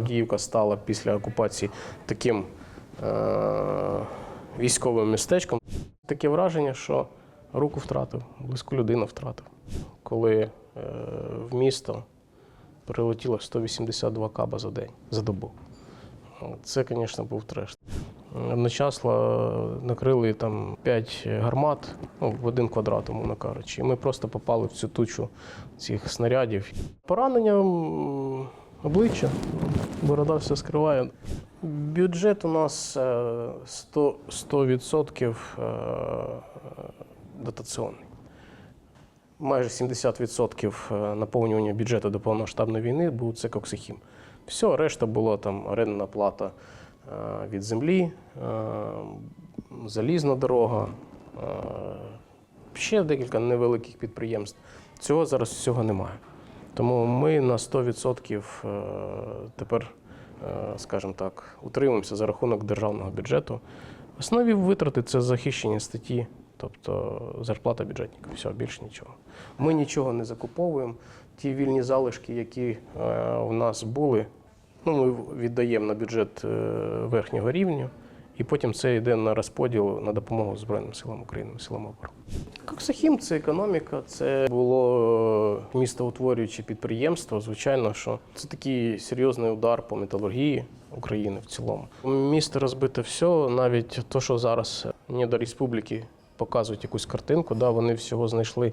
Авдіївка стала після окупації таким е- військовим містечком. Таке враження, що руку втратив, близьку людину втратив, коли е- в місто прилетіло 182 каба за день, за добу. Це, звісно, був треш. Одночасно накрили там 5 гармат ну, в один квадрат, умовно кажучи. І ми просто попали в цю тучу цих снарядів. Поранення обличчя, борода все скриває. Бюджет у нас е, 100%, 100% е, дотаційний. Майже 70% наповнювання бюджету до повномасштабної війни був це коксихім. Все, решта була там орендна плата е, від землі, е, залізна дорога, е, ще декілька невеликих підприємств. Цього зараз всього немає. Тому ми на 100% е, тепер, е, скажімо так, утримуємося за рахунок державного бюджету. Основні витрати це захищені статті, тобто зарплата бюджетника. Все, більше нічого. Ми нічого не закуповуємо. Ті вільні залишки, які е, у нас були, ну, ми віддаємо на бюджет верхнього рівня, і потім це йде на розподіл на допомогу Збройним силам України, силам оборони. Коксахім це економіка, це було е, містоутворююче підприємство. Звичайно, що це такий серйозний удар по металургії України в цілому. Місто розбите все, навіть то, що зараз не до республіки показують якусь картинку, да, вони всього знайшли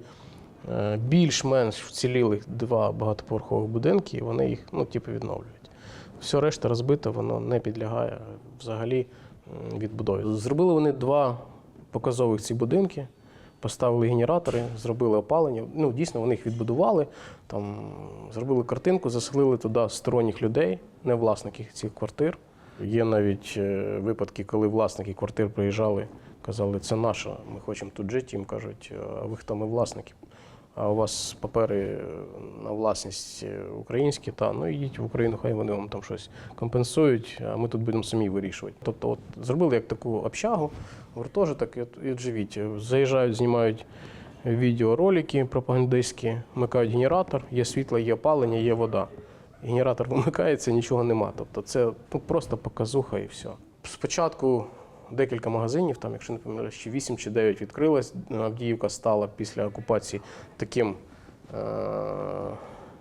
е, більш-менш вцілілих два багатоповерхових будинки, і вони їх ну, типу, відновлюють. Все решта розбите, воно не підлягає взагалі відбудові. Зробили вони два показових ці будинки, поставили генератори, зробили опалення. Ну, дійсно, вони їх відбудували, там, зробили картинку, заселили туди сторонніх людей, не власників цих квартир. Є навіть е, випадки, коли власники квартир приїжджали, казали, це наша, ми хочемо тут жити. Їм кажуть, а ви хто ми власники? А у вас папери на власність е, українські, та ну йдіть в Україну, хай вони вам там щось компенсують, а ми тут будемо самі вирішувати. Тобто, от зробили як таку общагу, гуртожиток і от живіть. Заїжджають, знімають відеоролики пропагандистські, вмикають генератор, є світло, є опалення, є вода. Генератор вимикається, нічого нема. Тобто це ну, просто показуха і все. Спочатку декілька магазинів, там, якщо не помиляюсь, чи 8 чи 9 відкрилось. Авдіївка стала після окупації таким е-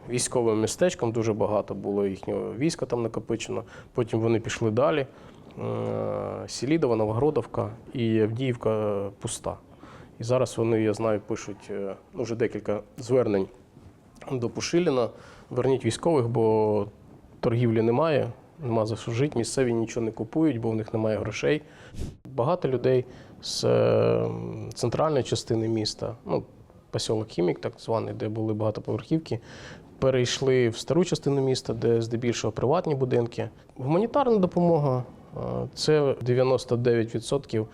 військовим містечком. Дуже багато було їхнього війська там накопичено. Потім вони пішли далі. Е- Селідова, Новогродовка і Авдіївка пуста. І зараз вони, я знаю, пишуть е, ну, вже декілька звернень до Пушиліна. Верніть військових, бо торгівлі немає, нема за що жити. Місцеві нічого не купують, бо в них немає грошей. Багато людей з е, центральної частини міста, ну, посілок Хімік, так званий, де були багатоповерхівки, перейшли в стару частину міста, де здебільшого приватні будинки. Гуманітарна допомога е, це 99%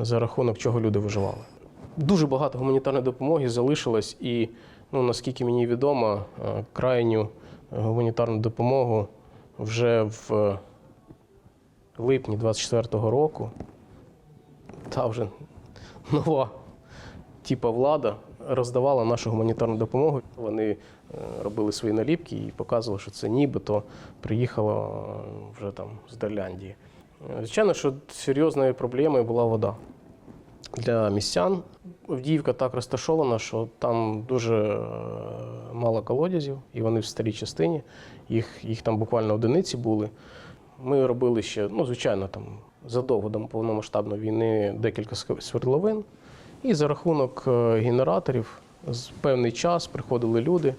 за рахунок чого люди виживали. Дуже багато гуманітарної допомоги залишилось, і ну, наскільки мені відомо, е, крайню гуманітарну допомогу вже в липні 24-го року та вже нова типа влада роздавала нашу гуманітарну допомогу. Вони е, робили свої наліпки і показували, що це нібито приїхало е, вже там з Дарляндії. Е, Звичайно, що серйозною проблемою була вода для містян. Авдіївка так розташована, що там дуже е, мало колодязів, і вони в старій частині. Їх, їх там буквально одиниці були. Ми робили ще, ну, звичайно, там задовго до повномасштабної війни декілька свердловин. І за рахунок е, генераторів з певний час приходили люди,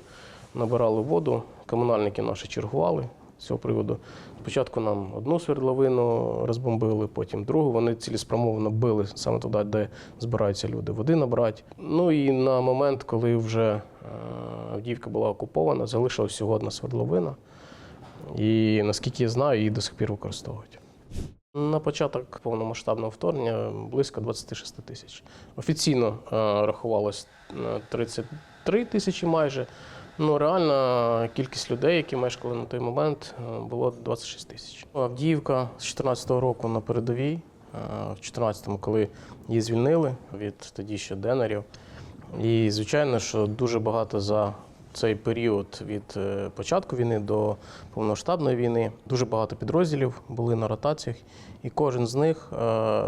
набирали воду, комунальники наші чергували з цього приводу. Спочатку нам одну свердловину розбомбили, потім другу. Вони цілеспрямовано били саме туди, де збираються люди, води набрати. Ну і на момент, коли вже е, Авдіївка була окупована, залишилась всього одна свердловина. І наскільки я знаю, її до сих пір використовують. На початок повномасштабного вторгнення близько 26 тисяч. Офіційно е, рахувалось е, 33 тисячі майже. Ну, реальна кількість людей, які мешкали на той момент, е, було 26 тисяч. Авдіївка з 2014 року на передовій, е, в 2014-му, коли її звільнили від тоді ще денерів. І звичайно, що дуже багато за цей період від е, початку війни до повномасштабної війни дуже багато підрозділів були на ротаціях, і кожен з них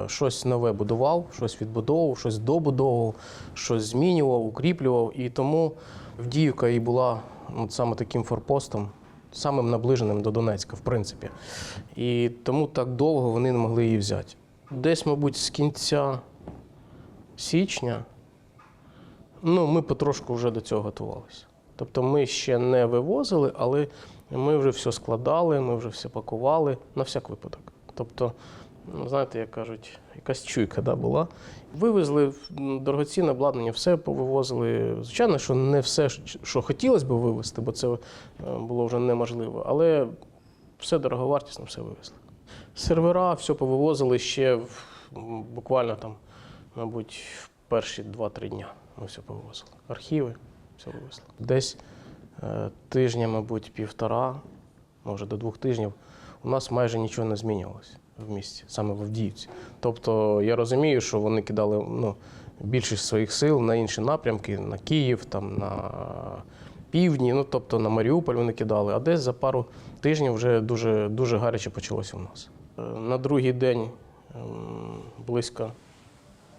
щось нове будував, щось відбудовував, щось добудовував, щось змінював, укріплював. І тому Вдіївка і була ну, саме таким форпостом, самим наближеним до Донецька, в принципі. І тому так довго вони не могли її взяти. Десь, мабуть, з кінця січня ну, ми потрошку вже до цього готувалися. Тобто ми ще не вивозили, але ми вже все складали, ми вже все пакували на всяк випадок. Тобто, ну, знаєте, як кажуть, якась чуйка да, була. Вивезли дорогоцінне обладнання, все повивозили. Звичайно, що не все, що хотілося б вивезти, бо це е, було вже неможливо. Але все дороговартісно, все вивезли. Сервера, все повивозили ще буквально там, мабуть, в перші 2-3 дня. Ми все повивозили. Архіви, все вивезли. Десь е, тижня, мабуть, півтора, може до двох тижнів, у нас майже нічого не змінювалося в місті, саме в Авдіївці. Тобто я розумію, що вони кидали ну, більшість своїх сил на інші напрямки, на Київ, там, на півдні, ну тобто на Маріуполь вони кидали, а десь за пару тижнів вже дуже, дуже гаряче почалося у нас. Е, На другий день ем, близько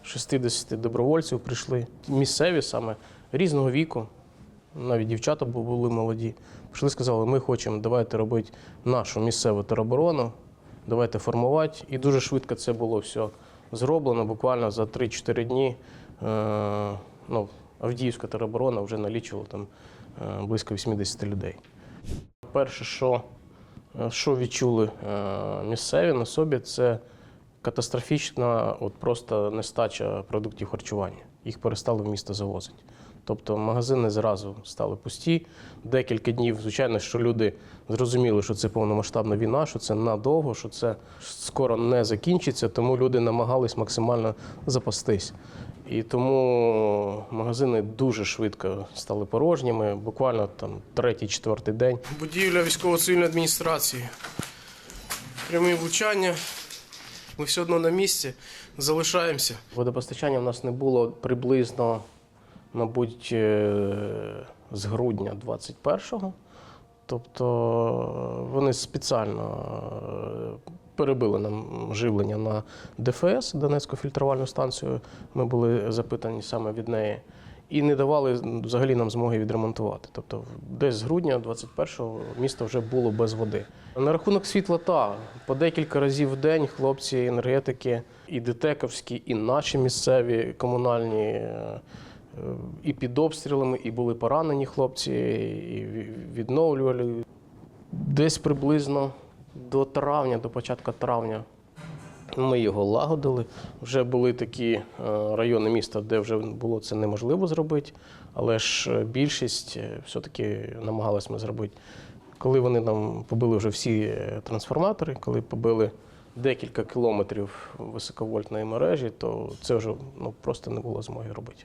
60 добровольців прийшли. Місцеві саме різного віку, навіть дівчата були молоді. Прийшли, сказали, ми хочемо, давайте робити нашу місцеву тероборону, давайте формувати. І дуже швидко це було все зроблено. Буквально за 3-4 дні е, ну, Авдіївська тероборона вже налічувала там е, близько 80 людей. Перше, що, е, що відчули місцеві на собі, це катастрофічна от просто нестача продуктів харчування. Їх перестали в місто завозити. Тобто магазини зразу стали пусті. Декілька днів, звичайно, що люди зрозуміли, що це повномасштабна війна, що це надовго, що це скоро не закінчиться, тому люди намагались максимально запастись. І тому магазини дуже швидко стали порожніми, буквально там третій, четвертий день. Будівля військово-цивільної адміністрації. Прямі влучання. Ми все одно на місці залишаємося. Водопостачання в нас не було приблизно, мабуть, е, з грудня 21-го. Тобто вони спеціально е, перебили нам живлення на ДФС, Донецьку фільтрувальну станцію. Ми були запитані саме від неї. І не давали взагалі нам змоги відремонтувати. Тобто, десь з грудня 21-го місто вже було без води. На рахунок світла, та по декілька разів в день хлопці енергетики, і ДТЕКовські, і наші місцеві комунальні, е, е, і під обстрілами, і були поранені хлопці, і відновлювали. Десь приблизно до травня, до початку травня ми його лагодили. Вже були такі е, райони міста, де вже було це неможливо зробити, але ж е, більшість е, все-таки намагалися ми зробити. Коли вони нам побили вже всі е, трансформатори, коли побили декілька кілометрів високовольтної мережі, то це вже ну, просто не було змоги робити.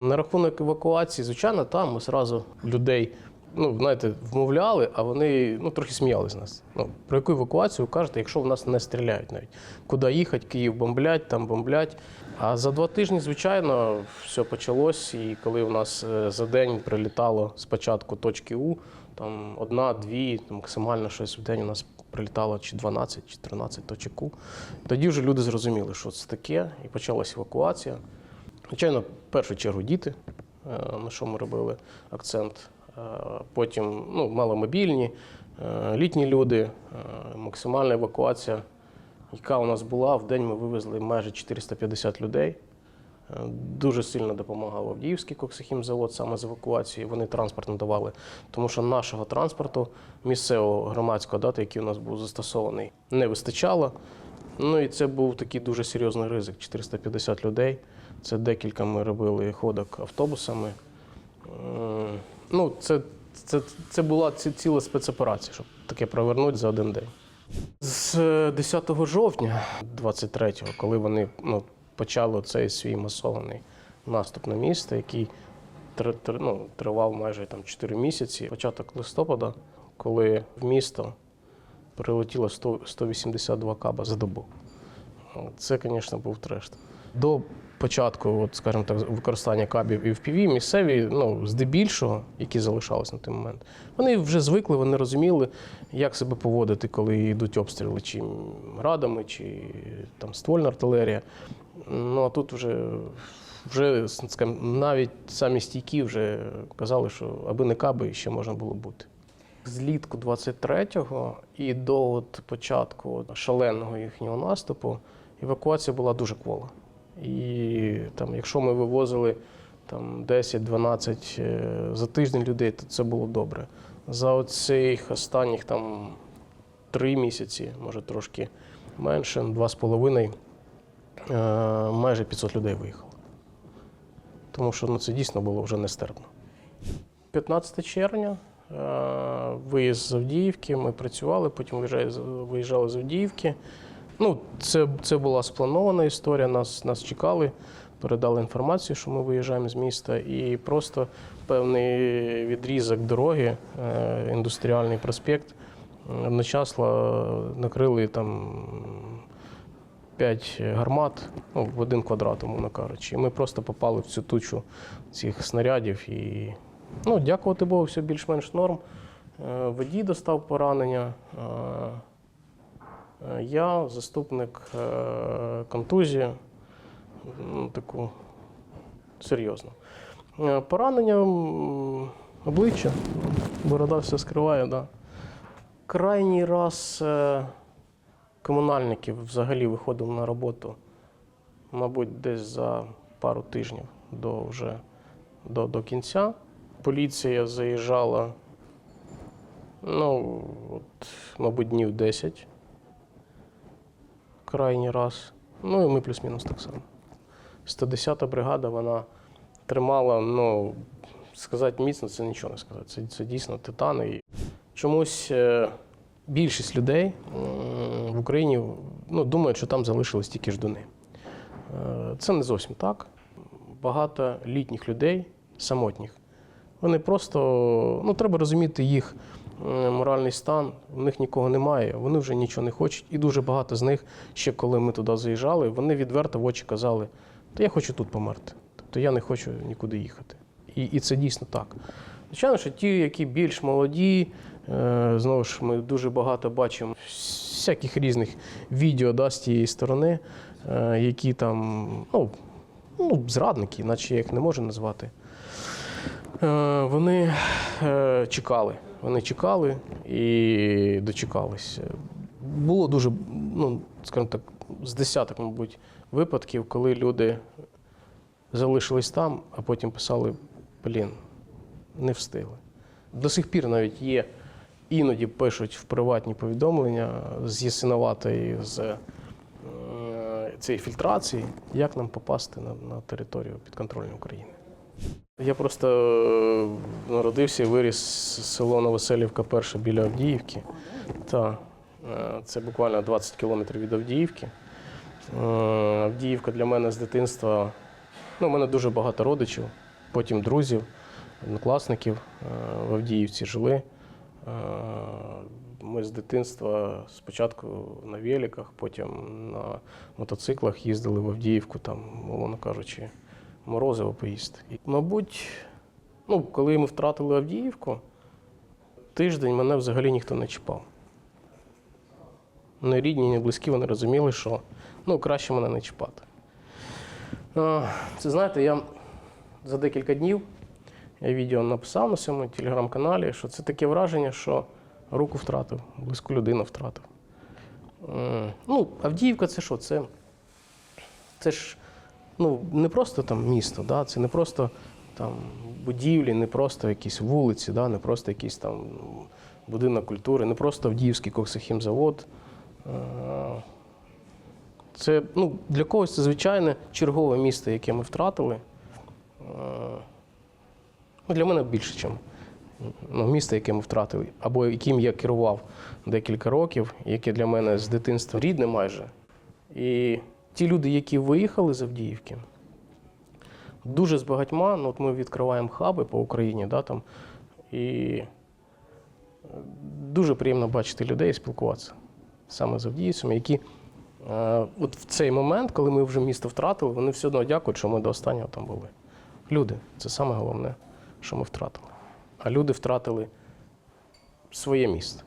На рахунок евакуації, звичайно, там ми зразу людей. Ну, знаєте, вмовляли, а вони ну, трохи сміялись з нас. Ну, про яку евакуацію кажете, якщо в нас не стріляють навіть. Куди їхати, Київ бомблять, там бомблять. А за два тижні, звичайно, все почалось. І коли у нас е, за день прилітало спочатку точки У, там одна, дві, максимально щось в день у нас прилітало чи 12, чи 13 точок Тоді вже люди зрозуміли, що це таке, і почалась евакуація. Звичайно, в першу чергу діти, е, на що ми робили акцент. Е, Потім ну, маломобільні, е, літні люди, максимальна евакуація, яка у нас була. В день ми вивезли майже 450 людей. Е, Дуже сильно допомагав Авдіївський коксохімзавод саме з евакуацією. Вони транспорт надавали, тому що нашого транспорту, місцевого громадського дати, який у нас був застосований, не вистачало. Ну і це був такий дуже серйозний ризик. 450 людей. Це декілька ми робили ходок автобусами. Ну, це, це, це була ціла спецоперація, щоб таке провернути за один день. З е, 10 жовтня 23-го, коли вони ну, почали цей свій масований наступ на місто, який ну, тривав майже там 4 місяці, початок листопада, коли в місто прилетіло 100, 182 каба за добу. Це, звісно, був треш. До початку, от, скажімо так, використання кабів і FPV, місцеві, ну, здебільшого, які залишалися на той момент, вони вже звикли, вони розуміли, як себе поводити, коли йдуть обстріли, чи градами, чи там ствольна артилерія. Ну а тут вже, вже скажімо, навіть самі стійкі вже казали, що аби не каби, ще можна було бути. Злітку 23-го і до от початку шаленого їхнього наступу евакуація була дуже квола. І там, якщо ми вивозили там 10-12 е, за тиждень людей, то це було добре. За оцих останніх там три місяці, може трошки менше, два з половиною, майже 500 людей виїхало. Тому що ну, це дійсно було вже нестерпно. 15 червня, е, виїзд з Авдіївки, ми працювали, потім виїжджали, з- Авдіївки. Ну, це, це була спланована історія, нас, нас чекали, передали інформацію, що ми виїжджаємо з міста, і просто певний відрізок дороги, е, індустріальний проспект, е, одночасно накрили там 5 гармат ну, в один квадрат, умовно кажучи. І ми просто попали в цю тучу цих снарядів. І, ну, дякувати Богу, все більш-менш норм. Е, Водій достав поранення. Е, е, Я заступник контузії, ну, таку серйозну. Поранення обличчя, борода все скриває, да. Крайній раз комунальників взагалі виходив на роботу, мабуть, десь за пару тижнів до вже до, до кінця. Поліція заїжджала, ну, от, мабуть, днів 10 крайній раз. Ну і ми плюс-мінус так само. 110-та бригада, вона тримала, ну, сказати міцно, це нічого не сказати. Це, це дійсно титани. Чомусь е, більшість людей в Україні ну, думають, що там залишились тільки ждуни. Е, Це не зовсім так. Багато літніх людей, самотніх. Вони просто, ну, треба розуміти їх е, моральний стан, в них нікого немає, вони вже нічого не хочуть. І дуже багато з них, ще коли ми туди заїжджали, вони відверто в очі казали, та я хочу тут померти. Тобто я не хочу нікуди їхати. І, і це дійсно так. Звичайно, що ті, які більш молоді, е, знову ж ми дуже багато бачимо всяких різних відео да, з тієї сторони, е, які там, ну, ну, зрадники, наче я їх не можу назвати. Е, Вони е, чекали. Вони чекали і дочекались. Було дуже, ну, скажімо так, з десяток, мабуть, випадків, коли люди залишились там, а потім писали: блін, не встигли. До сих пір навіть є, іноді пишуть в приватні повідомлення з Ясиноватої, з е, цієї фільтрації, як нам попасти на, на територію підконтрольної України. Я просто е, народився і виріс село Новоселівка перше біля Авдіївки. Та, е, це буквально 20 кілометрів від Авдіївки. Авдіївка для мене з дитинства. Ну, у мене дуже багато родичів, потім друзів, однокласників в Авдіївці жили. Е, Ми з дитинства спочатку на великах, потім на мотоциклах їздили в Авдіївку, там, мовно кажучи, морозиво поїсти. І, мабуть, ну, коли ми втратили Авдіївку, тиждень мене взагалі ніхто не чіпав. Не рідні, не близькі, вони розуміли, що ну, краще мене не чіпати. Це знаєте, я за декілька днів я відео написав на своєму телеграм-каналі, що це таке враження, що руку втратив, близьку людину втратив. Ну, Авдіївка це що? Це, це ж ну, не просто там місто, да? це не просто там будівлі, не просто якісь вулиці, да? не просто якийсь там будинок культури, не просто Авдіївський коксохімзавод. Е, Це ну, для когось це звичайне чергове місто, яке ми втратили. Ну, для мене більше, ніж ну, місто, яке ми втратили, або яким я керував декілька років, яке для мене з дитинства рідне майже. І ті люди, які виїхали з Авдіївки, дуже з багатьма, ну, от ми відкриваємо хаби по Україні, да, там, і дуже приємно бачити людей і спілкуватися саме з авдіївцями, які Е, От в цей момент, коли ми вже місто втратили, вони все одно дякують, що ми до останнього там були. Люди це саме головне, що ми втратили. А люди втратили своє місто.